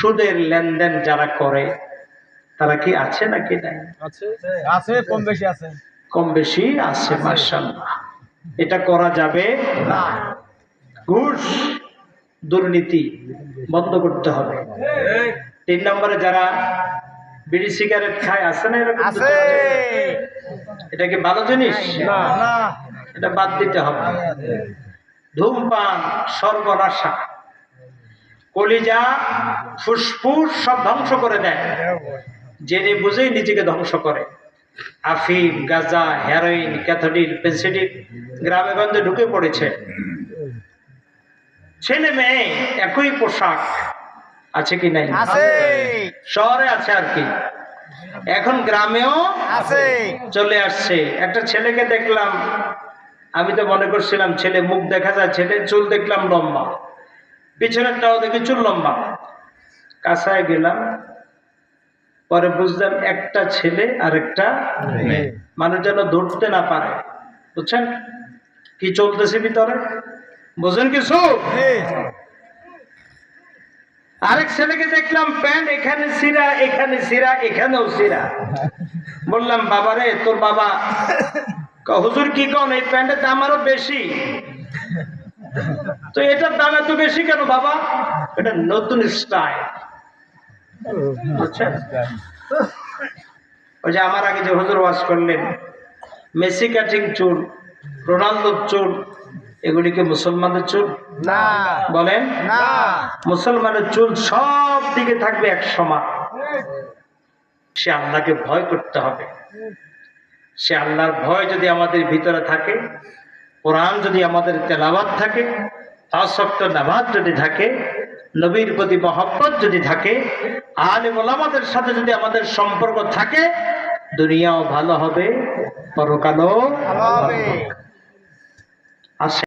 সুদের লেনদেন যারা করে তারা কি আছে নাকি নাই? আছে কম বেশি আছে। কম বেশি আছে মার্শাল্লাহ এটা করা যাবে না। ঘুষ দুর্নীতি বন্ধ করতে হবে। তিন নম্বরে যারা বিড়ি সিগারেট খায় আছে না এরকম আছে। এটা কি ভালো জিনিস? না। এটা বাদ দিতে হবে। ধূমপান সর্বনাশা। কলিজা ফুসফুস সব ধ্বংস করে দেয়। জেনে বুঝেই নিজেকে ধ্বংস করে। আফিম গাজা হেরোইন ক্যাথোডিন পেন্সিডিন গ্রামে গঞ্জে ঢুকে পড়েছে। ছেলে মেয়ে একই পোশাক আছে কি নাই? শহরে আছে আর কি। এখন গ্রামেও আছে। চলে আসছে। একটা ছেলেকে দেখলাম। আমি তো মনে করছিলাম ছেলে মুখ দেখা যায় ছেলে চুল দেখলাম লম্বা। পিছনেরটাও দেখি চুল লম্বা। কাছায় গেলাম পরে বুঝলাম একটা ছেলে আর একটা মেয়ে। মানুষ যেন ধরতে না পারে। বুঝছেন? কি চলতেছে ভিতরে? বুঝেন কিছু? আরেক ছেলেকে দেখলাম প্যান্ট এখানে সিরা এখানে সিরা এখানেও সিরা। বললাম বাবারে তোর বাবা হুজুর কি কন এই প্যান্টের দাম আরও বেশি। তো এটার দাম এত বেশি কেন বাবা? এটা নতুন স্টাইল ওই যে আমার আগে যে হুজুর ওয়াজ করলেন মেসি কাটিং চুল রোনালদোর চুল এগুলিকে মুসলমানদের চুল? না। বলেন? না। মুসলমানের চুল সব দিকে থাকবে এক সমান। সে আল্লাহকে ভয় করতে হবে। সে আল্লাহর ভয় যদি আমাদের ভিতরে থাকে কোরআন যদি আমাদের তেলাবাদ থাকে আসক্ত নামাজ যদি থাকে নবীর প্রতি মহব্বত যদি থাকে আলিম ওলামাদের সাথে যদি আমাদের সম্পর্ক থাকে দুনিয়াও ভালো হবে পরকালও আসে